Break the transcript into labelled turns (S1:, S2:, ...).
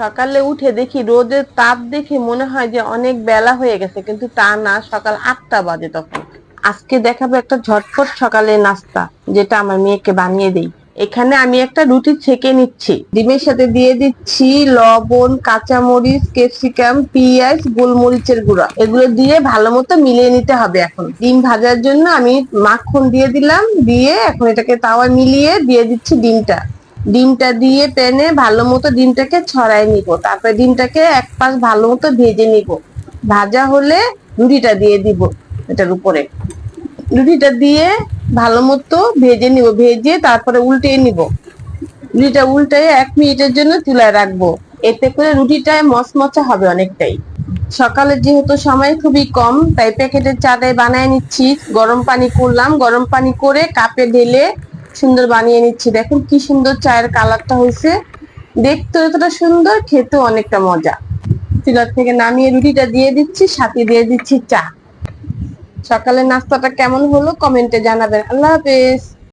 S1: সকালে উঠে দেখি রোদের তাপ দেখে মনে হয় যে অনেক বেলা হয়ে গেছে, কিন্তু তা না, সকাল আটটা বাজে তখন। আজকে দেখাবো একটা ঝটপট সকালে নাস্তা, যেটা আমার মেয়েকে বানিয়ে দেই। এখানে আমি একটা রুটি ছেঁকে নিচ্ছি। ডিমের সাথে দিয়ে দিচ্ছি লবণ, কাঁচামরিচ, ক্যাপসিকাম, পিঁয়াজ, গোলমরিচের গুঁড়া। এগুলো দিয়ে ভালো মতো মিলিয়ে নিতে হবে এখন। ডিম ভাজার জন্য আমি মাখন দিয়ে দিলাম, দিয়ে এখন এটাকে তাওয়া মিলিয়ে দিয়ে দিচ্ছি ডিমটা। ডিমটা দিয়ে প্যানে ভালো মতো ডিমটাকে ছড়াই নিব। তারপরে ডিমটাকে এক পাশ ভালো মতো ভেজে নিব। ভাজা হলে রুটিটা দিয়ে দিব এটার উপরে। রুটিটা দিয়ে ভালো মতো ভেজে নিব। ভেজে তারপরে উল্টে নিব। রুটিটা উল্টে এক মিনিটের জন্য চুলায় রাখব। এতে করে রুটিটায় মচমচা হবে অনেকটাই। সকালে যেহেতু সময় খুবই কম, তাই প্যাকেটের চাটাই বানিয়ে নিচ্ছি। গরম পানি করলাম। গরম পানি করে কাপে ঢেলে সুন্দর বানিয়ে নিচ্ছি। দেখুন কি সুন্দর চায়ের কালারটা হয়েছে। দেখতে এতটা সুন্দর খেতে অনেকটা মজা। চুলার থেকে নামিয়ে রুটিটা দিয়ে দিচ্ছি, সাথে দিয়ে দিচ্ছি চা। সকালে নাস্তাটা কেমন হলো কমেন্টে জানাবেন। আল্লাহ হাফেজ।